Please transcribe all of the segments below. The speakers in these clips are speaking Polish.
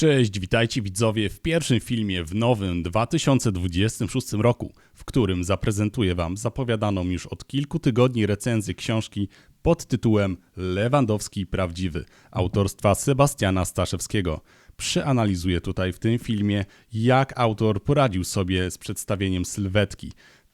Cześć, witajcie widzowie w pierwszym filmie w nowym 2026 roku, w którym zaprezentuję Wam zapowiadaną już od kilku tygodni recenzję książki pod tytułem Lewandowski Prawdziwy autorstwa Sebastiana Staszewskiego. Przeanalizuję tutaj w tym filmie, jak autor poradził sobie z przedstawieniem sylwetki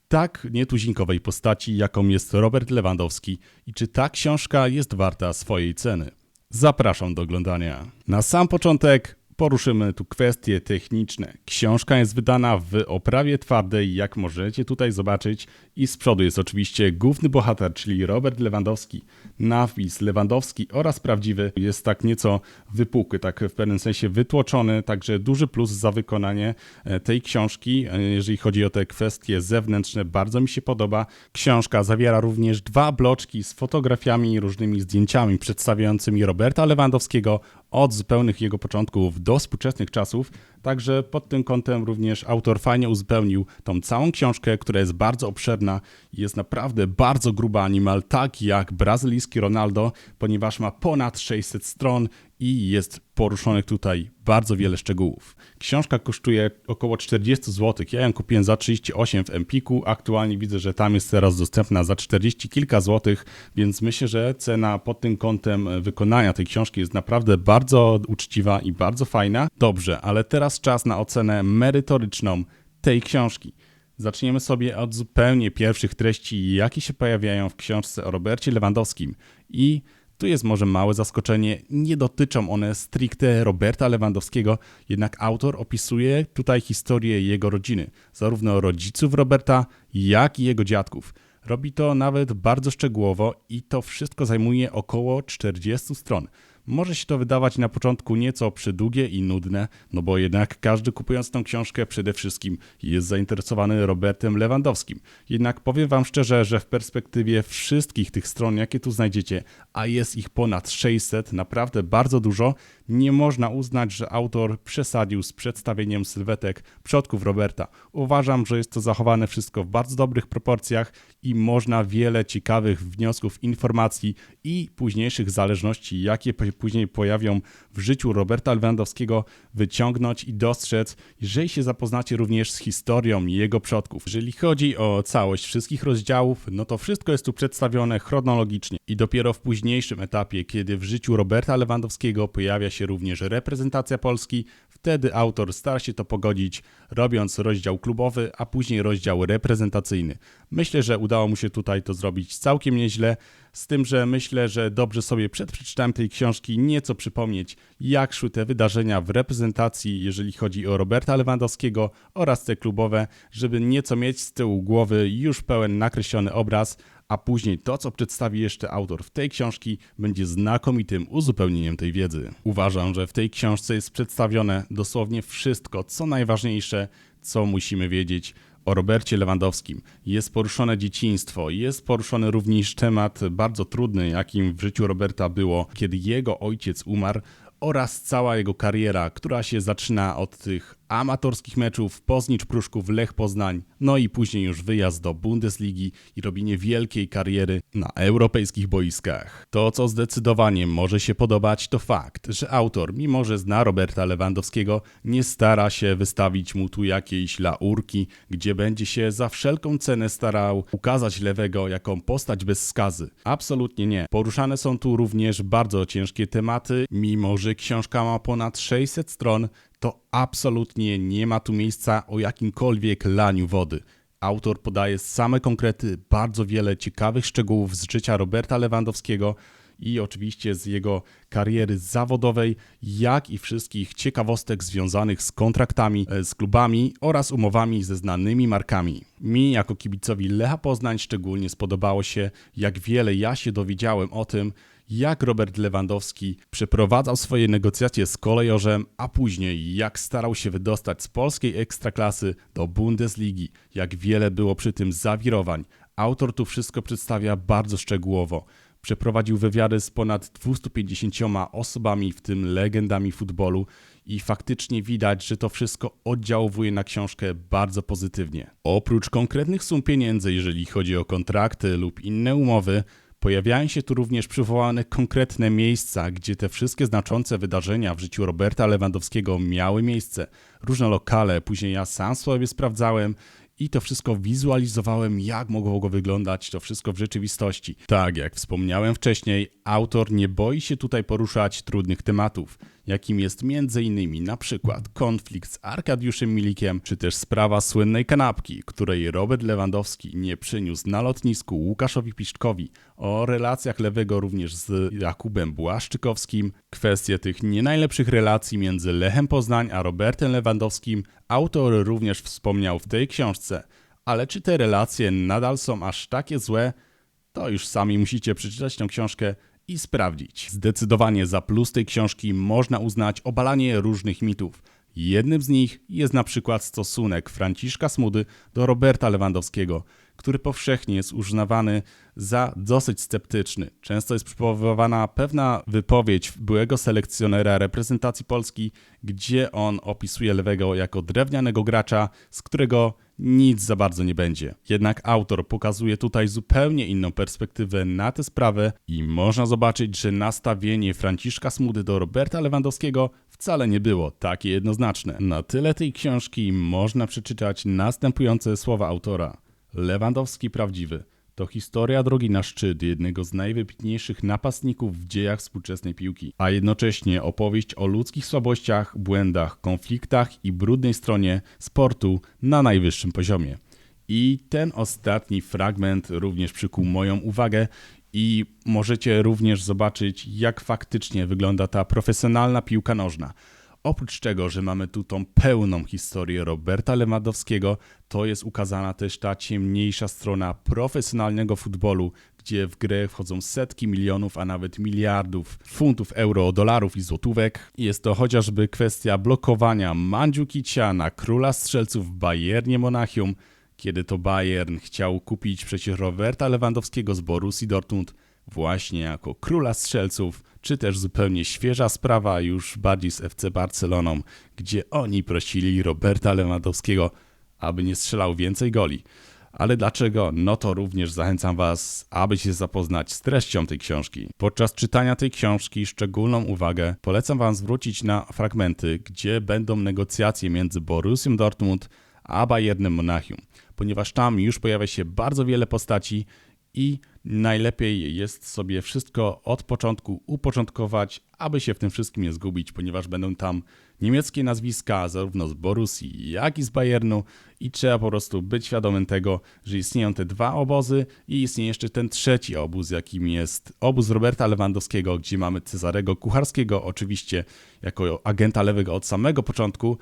tak nietuzinkowej postaci, jaką jest Robert Lewandowski i czy ta książka jest warta swojej ceny. Zapraszam do oglądania. Na sam początek poruszymy tu kwestie techniczne. Książka jest wydana w oprawie twardej, jak możecie tutaj zobaczyć, i z przodu jest oczywiście główny bohater, czyli Robert Lewandowski. Napis Lewandowski oraz prawdziwy jest tak nieco wypukły, tak w pewnym sensie wytłoczony, także duży plus za wykonanie e, tej książki, e, jeżeli chodzi o te kwestie zewnętrzne, bardzo mi się podoba. Książka zawiera również dwa bloczki z fotografiami i różnymi zdjęciami przedstawiającymi Roberta Lewandowskiego od zupełnych jego początków do współczesnych czasów. Także pod tym kątem również autor fajnie uzupełnił tą całą książkę, która jest bardzo obszerna i jest naprawdę bardzo gruba, niemal tak jak brazylijski Ronaldo, ponieważ ma ponad 600 stron i jest poruszonych tutaj bardzo wiele szczegółów. Książka kosztuje około 40 zł. Ja ją kupiłem za 38 w Empiku. Aktualnie widzę, że tam jest teraz dostępna za 40 kilka złotych, więc myślę, że cena pod tym kątem wykonania tej książki jest naprawdę bardzo uczciwa i bardzo fajna. Dobrze, ale teraz czas na ocenę merytoryczną tej książki. Zaczniemy sobie od zupełnie pierwszych treści, jakie się pojawiają w książce o Robercie Lewandowskim i tu jest może małe zaskoczenie, nie dotyczą one stricte Roberta Lewandowskiego, jednak autor opisuje tutaj historię jego rodziny, zarówno rodziców Roberta, jak i jego dziadków. Robi to nawet bardzo szczegółowo i to wszystko zajmuje około 40 stron. Może się to wydawać na początku nieco przydługie i nudne, no bo jednak każdy kupując tą książkę przede wszystkim jest zainteresowany Robertem Lewandowskim. Jednak powiem Wam szczerze, że w perspektywie wszystkich tych stron, jakie tu znajdziecie, a jest ich ponad 600, naprawdę bardzo dużo, nie można uznać, że autor przesadził z przedstawieniem sylwetek przodków Roberta. Uważam, że jest to zachowane wszystko w bardzo dobrych proporcjach i można wiele ciekawych wniosków, informacji i późniejszych zależności, jakie później pojawią w życiu Roberta Lewandowskiego, wyciągnąć i dostrzec, jeżeli się zapoznacie również z historią jego przodków. Jeżeli chodzi o całość wszystkich rozdziałów, no to wszystko jest tu przedstawione chronologicznie i dopiero w późniejszym etapie, kiedy w życiu Roberta Lewandowskiego pojawia się również reprezentacja Polski, wtedy autor stara się to pogodzić, robiąc rozdział klubowy, a później rozdział reprezentacyjny. Myślę, że udało mu się tutaj to zrobić całkiem nieźle, z tym, że myślę, że dobrze sobie przed przeczytaniem tej książki nieco przypomnieć, jak szły te wydarzenia w reprezentacji, jeżeli chodzi o Roberta Lewandowskiego oraz te klubowe, żeby nieco mieć z tyłu głowy już pełen nakreślony obraz, a później to, co przedstawi jeszcze autor w tej książki, będzie znakomitym uzupełnieniem tej wiedzy. Uważam, że w tej książce jest przedstawione dosłownie wszystko, co najważniejsze, co musimy wiedzieć o Robercie Lewandowskim. Jest poruszone dzieciństwo, jest poruszony również temat bardzo trudny, jakim w życiu Roberta było, kiedy jego ojciec umarł oraz cała jego kariera, która się zaczyna od tych amatorskich meczów Poznicz Pruszków, Lech Poznań, no i później już wyjazd do Bundesligi i robienie wielkiej kariery na europejskich boiskach. To, co zdecydowanie może się podobać, to fakt, że autor, mimo że zna Roberta Lewandowskiego, nie stara się wystawić mu tu jakiejś laurki, gdzie będzie się za wszelką cenę starał ukazać lewego jako postać bez skazy. Absolutnie nie. Poruszane są tu również bardzo ciężkie tematy, mimo że książka ma ponad 600 stron, to absolutnie nie ma tu miejsca o jakimkolwiek laniu wody. Autor podaje same konkrety, bardzo wiele ciekawych szczegółów z życia Roberta Lewandowskiego i oczywiście z jego kariery zawodowej, jak i wszystkich ciekawostek związanych z kontraktami e, z klubami oraz umowami ze znanymi markami. Mi jako kibicowi Lecha Poznań szczególnie spodobało się, jak wiele ja się dowiedziałem o tym, jak Robert Lewandowski przeprowadzał swoje negocjacje z kolejorzem, a później jak starał się wydostać z polskiej ekstraklasy do Bundesligi, jak wiele było przy tym zawirowań. Autor tu wszystko przedstawia bardzo szczegółowo. Przeprowadził wywiady z ponad 250 osobami, w tym legendami futbolu, i faktycznie widać, że to wszystko oddziałuje na książkę bardzo pozytywnie. Oprócz konkretnych sum pieniędzy, jeżeli chodzi o kontrakty lub inne umowy, Pojawiają się tu również przywołane konkretne miejsca, gdzie te wszystkie znaczące wydarzenia w życiu Roberta Lewandowskiego miały miejsce. Różne lokale, później ja sam sobie sprawdzałem i to wszystko wizualizowałem, jak mogło wyglądać to wszystko w rzeczywistości. Tak, jak wspomniałem wcześniej, autor nie boi się tutaj poruszać trudnych tematów, jakim jest m.in. na przykład konflikt z Arkadiuszem Milikiem, czy też sprawa słynnej kanapki, której Robert Lewandowski nie przyniósł na lotnisku Łukaszowi Piszczkowi, o relacjach Lewego również z Jakubem Błaszczykowskim, kwestie tych nie najlepszych relacji między Lechem Poznań a Robertem Lewandowskim autor również wspomniał w tej książce. Ale czy te relacje nadal są aż takie złe? To już sami musicie przeczytać tę książkę i sprawdzić. Zdecydowanie za plus tej książki można uznać obalanie różnych mitów. Jednym z nich jest na przykład stosunek Franciszka Smudy do Roberta Lewandowskiego, który powszechnie jest uznawany za dosyć sceptyczny. Często jest przywoływana pewna wypowiedź byłego selekcjonera reprezentacji Polski, gdzie on opisuje Lewego jako drewnianego gracza, z którego nic za bardzo nie będzie. Jednak autor pokazuje tutaj zupełnie inną perspektywę na tę sprawę i można zobaczyć, że nastawienie Franciszka Smudy do Roberta Lewandowskiego wcale nie było takie jednoznaczne. Na tyle tej książki można przeczytać następujące słowa autora. Lewandowski prawdziwy to historia drogi na szczyt jednego z najwybitniejszych napastników w dziejach współczesnej piłki, a jednocześnie opowieść o ludzkich słabościach, błędach, konfliktach i brudnej stronie sportu na najwyższym poziomie. I ten ostatni fragment również przykuł moją uwagę i możecie również zobaczyć, jak faktycznie wygląda ta profesjonalna piłka nożna. Oprócz tego, że mamy tu tą pełną historię Roberta Lewandowskiego, to jest ukazana też ta ciemniejsza strona profesjonalnego futbolu, gdzie w grę wchodzą setki milionów, a nawet miliardów funtów, euro, dolarów i złotówek. Jest to chociażby kwestia blokowania Mandzukicia na króla strzelców w Bayernie Monachium, kiedy to Bayern chciał kupić przecież Roberta Lewandowskiego z Borussii Dortmund właśnie jako króla strzelców, czy też zupełnie świeża sprawa już bardziej z FC Barceloną, gdzie oni prosili Roberta Lewandowskiego, aby nie strzelał więcej goli. Ale dlaczego? No to również zachęcam Was, aby się zapoznać z treścią tej książki. Podczas czytania tej książki szczególną uwagę polecam Wam zwrócić na fragmenty, gdzie będą negocjacje między Borussią Dortmund a Bayernem Monachium, ponieważ tam już pojawia się bardzo wiele postaci i najlepiej jest sobie wszystko od początku uporządkować, aby się w tym wszystkim nie zgubić, ponieważ będą tam niemieckie nazwiska, zarówno z Borussii, jak i z Bayernu, i trzeba po prostu być świadomym tego, że istnieją te dwa obozy i istnieje jeszcze ten trzeci obóz, jakim jest obóz Roberta Lewandowskiego, gdzie mamy Cezarego Kucharskiego, oczywiście jako agenta lewego od samego początku,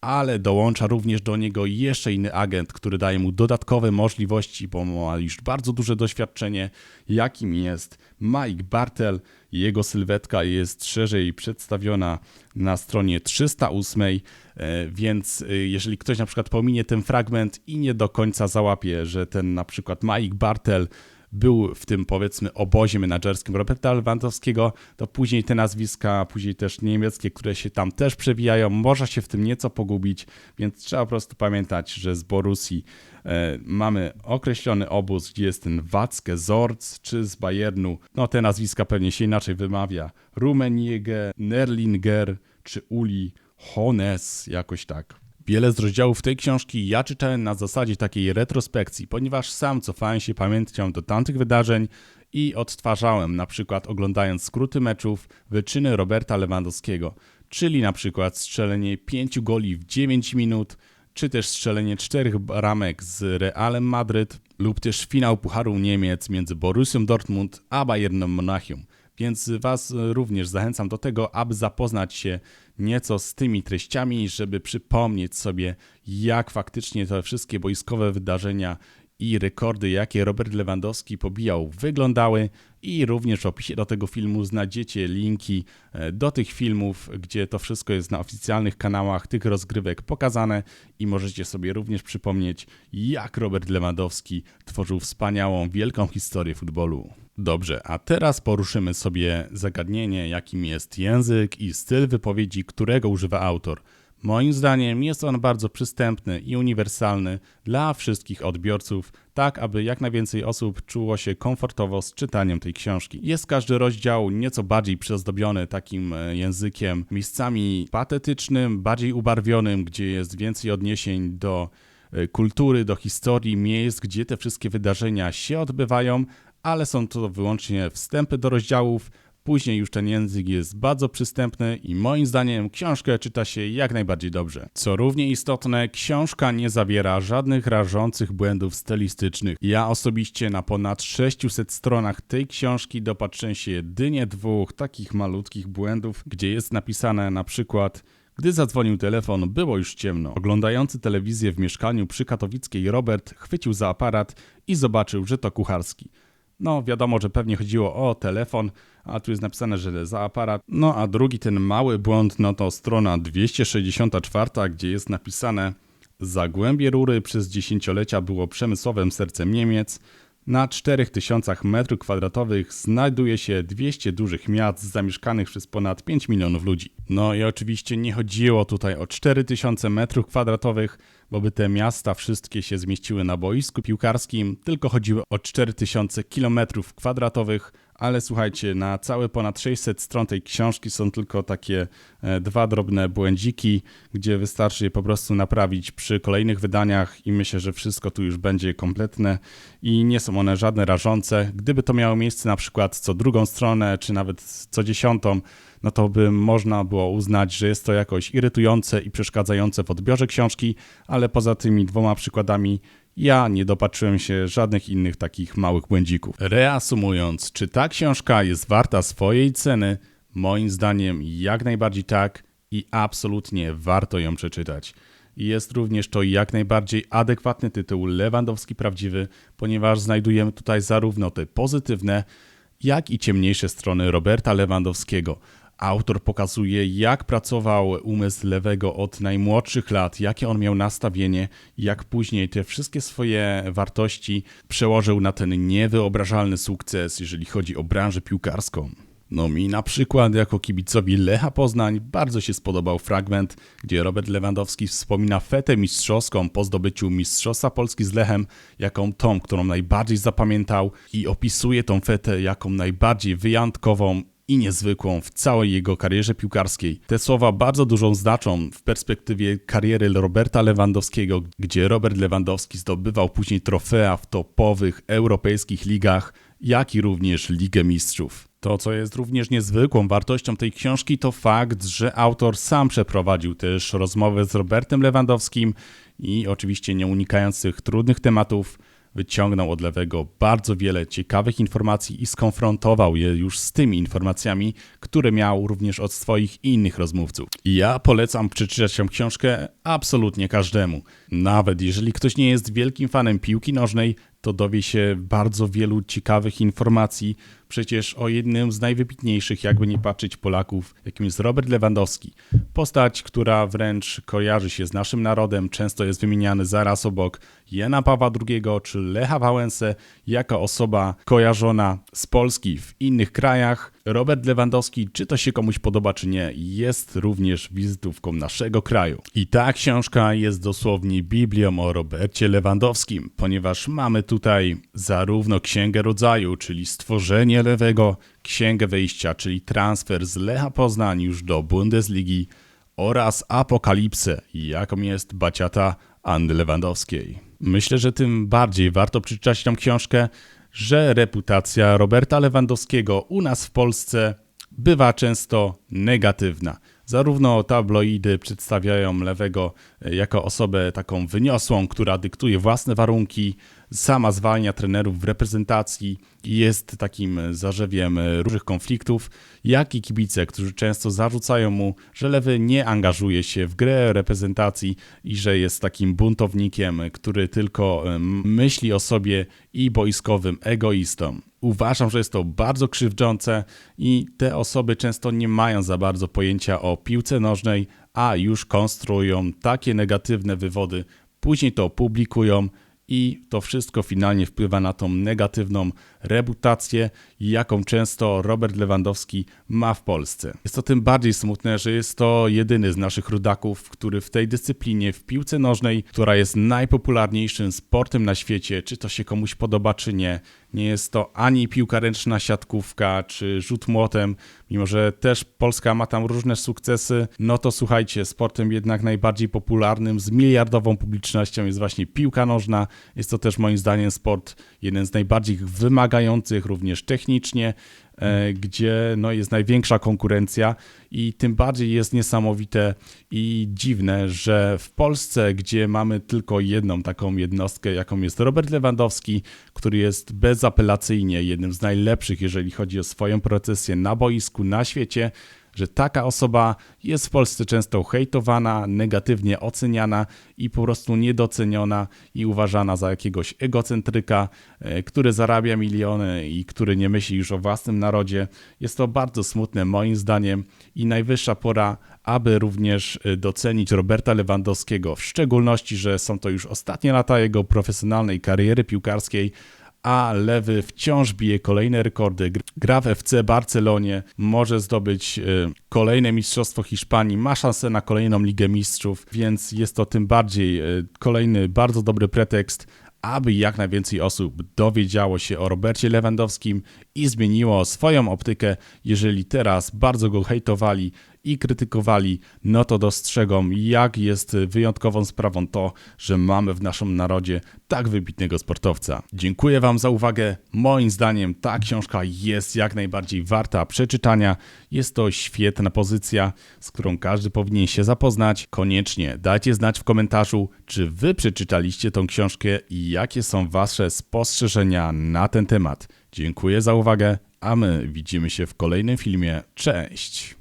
ale dołącza również do niego jeszcze inny agent, który daje mu dodatkowe możliwości, bo ma już bardzo duże doświadczenie, jakim jest Mike Bartel. Jego sylwetka jest szerzej przedstawiona na stronie 308, e, więc e, jeżeli ktoś na przykład pominie ten fragment i nie do końca załapie, że ten na przykład Mike Bartel był w tym powiedzmy obozie menadżerskim Roberta Lewandowskiego, to później te nazwiska, później też niemieckie, które się tam też przewijają, można się w tym nieco pogubić, więc trzeba po prostu pamiętać, że z Borussii e, mamy określony obóz, gdzie jest ten Watzke Zorc, czy z Bayernu, no te nazwiska pewnie się inaczej wymawia, Rummenigge, Nerlinger, czy Uli, Hones, jakoś tak. Wiele z rozdziałów tej książki ja czytałem na zasadzie takiej retrospekcji, ponieważ sam cofałem się pamięcią do tamtych wydarzeń i odtwarzałem, na przykład oglądając skróty meczów, wyczyny Roberta Lewandowskiego, czyli na przykład strzelenie 5 goli w 9 minut, czy też strzelenie czterech ramek z Realem Madryt, lub też finał Pucharu Niemiec między Borussią Dortmund a Bayernem Monachium. Więc Was również zachęcam do tego, aby zapoznać się nieco z tymi treściami, żeby przypomnieć sobie, jak faktycznie te wszystkie boiskowe wydarzenia i rekordy, jakie Robert Lewandowski pobijał, wyglądały. I również w opisie do tego filmu znajdziecie linki e, do tych filmów, gdzie to wszystko jest na oficjalnych kanałach tych rozgrywek pokazane i możecie sobie również przypomnieć, jak Robert Lewandowski tworzył wspaniałą, wielką historię futbolu. Dobrze, a teraz poruszymy sobie zagadnienie, jakim jest język i styl wypowiedzi, którego używa autor. Moim zdaniem jest on bardzo przystępny i uniwersalny dla wszystkich odbiorców, tak aby jak najwięcej osób czuło się komfortowo z czytaniem tej książki. Jest każdy rozdział nieco bardziej przyozdobiony takim e, językiem, miejscami patetycznym, bardziej ubarwionym, gdzie jest więcej odniesień do e, kultury, do historii, miejsc, gdzie te wszystkie wydarzenia się odbywają, ale są to wyłącznie wstępy do rozdziałów, Później już ten język jest bardzo przystępny i moim zdaniem książkę czyta się jak najbardziej dobrze. Co równie istotne, książka nie zawiera żadnych rażących błędów stylistycznych. Ja osobiście na ponad 600 stronach tej książki dopatrzę się jedynie dwóch takich malutkich błędów, gdzie jest napisane na przykład gdy zadzwonił telefon, było już ciemno. Oglądający telewizję w mieszkaniu przy Katowickiej Robert chwycił za aparat i zobaczył, że to kucharski. No, wiadomo, że pewnie chodziło o telefon, a tu jest napisane, że za aparat. No, a drugi ten mały błąd, no to strona 264, gdzie jest napisane Zagłębie rury przez dziesięciolecia było przemysłowym sercem Niemiec. Na 4000 m2 znajduje się 200 dużych miast zamieszkanych przez ponad 5 milionów ludzi. No i oczywiście nie chodziło tutaj o 4000 m2, bo by te miasta wszystkie się zmieściły na boisku piłkarskim, tylko chodziło o 4000 km2, ale słuchajcie, na całe ponad 600 stron tej książki są tylko takie e, dwa drobne błędziki, gdzie wystarczy je po prostu naprawić przy kolejnych wydaniach i myślę, że wszystko tu już będzie kompletne i nie są one żadne rażące. Gdyby to miało miejsce na przykład co drugą stronę, czy nawet co dziesiątą, no to by można było uznać, że jest to jakoś irytujące i przeszkadzające w odbiorze książki, ale poza tymi dwoma przykładami ja nie dopatrzyłem się żadnych innych takich małych błędzików. Reasumując, czy ta książka jest warta swojej ceny? Moim zdaniem jak najbardziej tak i absolutnie warto ją przeczytać. Jest również to jak najbardziej adekwatny tytuł Lewandowski Prawdziwy, ponieważ znajdujemy tutaj zarówno te pozytywne, jak i ciemniejsze strony Roberta Lewandowskiego. Autor pokazuje, jak pracował umysł lewego od najmłodszych lat, jakie on miał nastawienie, jak później te wszystkie swoje wartości przełożył na ten niewyobrażalny sukces, jeżeli chodzi o branżę piłkarską. No mi na przykład jako kibicowi Lecha Poznań bardzo się spodobał fragment, gdzie Robert Lewandowski wspomina fetę mistrzowską po zdobyciu Mistrzostwa Polski z Lechem, jaką tą, którą najbardziej zapamiętał i opisuje tą fetę jaką najbardziej wyjątkową i niezwykłą w całej jego karierze piłkarskiej. Te słowa bardzo dużą znaczą w perspektywie kariery Roberta Lewandowskiego, gdzie Robert Lewandowski zdobywał później trofea w topowych europejskich ligach, jak i również Ligę Mistrzów. To, co jest również niezwykłą wartością tej książki, to fakt, że autor sam przeprowadził też rozmowę z Robertem Lewandowskim i oczywiście nie unikając tych trudnych tematów, wyciągnął od lewego bardzo wiele ciekawych informacji i skonfrontował je już z tymi informacjami, które miał również od swoich innych rozmówców. Ja polecam przeczytać tę książkę absolutnie każdemu. Nawet jeżeli ktoś nie jest wielkim fanem piłki nożnej, to dowie się bardzo wielu ciekawych informacji. Przecież o jednym z najwybitniejszych, jakby nie patrzeć, Polaków, jakim jest Robert Lewandowski. Postać, która wręcz kojarzy się z naszym narodem, często jest wymieniany zaraz obok Jana Pawła II czy Lecha Wałęsę, jako osoba kojarzona z Polski w innych krajach. Robert Lewandowski, czy to się komuś podoba, czy nie, jest również wizytówką naszego kraju. I ta książka jest dosłownie Biblią o Robercie Lewandowskim, ponieważ mamy tutaj zarówno Księgę Rodzaju, czyli stworzenie lewego, Księgę Wejścia, czyli transfer z Lecha Poznań już do Bundesligi oraz Apokalipsę, jaką jest baciata Anny Lewandowskiej. Myślę, że tym bardziej warto przeczytać tę książkę, że reputacja Roberta Lewandowskiego u nas w Polsce bywa często negatywna. Zarówno tabloidy przedstawiają lewego jako osobę taką wyniosłą, która dyktuje własne warunki, sama zwalnia trenerów w reprezentacji i jest takim zarzewiem różnych konfliktów, jak i kibice, którzy często zarzucają mu, że lewy nie angażuje się w grę reprezentacji i że jest takim buntownikiem, który tylko myśli o sobie i boiskowym egoistą. Uważam, że jest to bardzo krzywdzące i te osoby często nie mają za bardzo pojęcia o piłce nożnej, a już konstruują takie negatywne wywody, później to publikują i to wszystko finalnie wpływa na tą negatywną reputację, jaką często Robert Lewandowski ma w Polsce. Jest to tym bardziej smutne, że jest to jedyny z naszych rodaków, który w tej dyscyplinie, w piłce nożnej, która jest najpopularniejszym sportem na świecie, czy to się komuś podoba, czy nie, nie jest to ani piłka ręczna, siatkówka, czy rzut młotem, mimo że też Polska ma tam różne sukcesy, no to słuchajcie, sportem jednak najbardziej popularnym, z miliardową publicznością jest właśnie piłka nożna. Jest to też moim zdaniem sport jeden z najbardziej wymagających również technicznie, gdzie no, jest największa konkurencja i tym bardziej jest niesamowite i dziwne, że w Polsce, gdzie mamy tylko jedną taką jednostkę, jaką jest Robert Lewandowski, który jest bezapelacyjnie jednym z najlepszych, jeżeli chodzi o swoją procesję na boisku, na świecie, że taka osoba jest w Polsce często hejtowana, negatywnie oceniana i po prostu niedoceniona i uważana za jakiegoś egocentryka, e, który zarabia miliony i który nie myśli już o własnym narodzie. Jest to bardzo smutne moim zdaniem i najwyższa pora, aby również e, docenić Roberta Lewandowskiego, w szczególności, że są to już ostatnie lata jego profesjonalnej kariery piłkarskiej a Lewy wciąż bije kolejne rekordy. Gra w FC Barcelonie, może zdobyć y, kolejne Mistrzostwo Hiszpanii, ma szansę na kolejną Ligę Mistrzów, więc jest to tym bardziej y, kolejny bardzo dobry pretekst, aby jak najwięcej osób dowiedziało się o Robercie Lewandowskim i zmieniło swoją optykę, jeżeli teraz bardzo go hejtowali i krytykowali, no to dostrzegą, jak jest wyjątkową sprawą to, że mamy w naszym narodzie tak wybitnego sportowca. Dziękuję Wam za uwagę. Moim zdaniem ta książka jest jak najbardziej warta przeczytania. Jest to świetna pozycja, z którą każdy powinien się zapoznać. Koniecznie dajcie znać w komentarzu, czy Wy przeczytaliście tą książkę i jakie są Wasze spostrzeżenia na ten temat. Dziękuję za uwagę, a my widzimy się w kolejnym filmie. Cześć!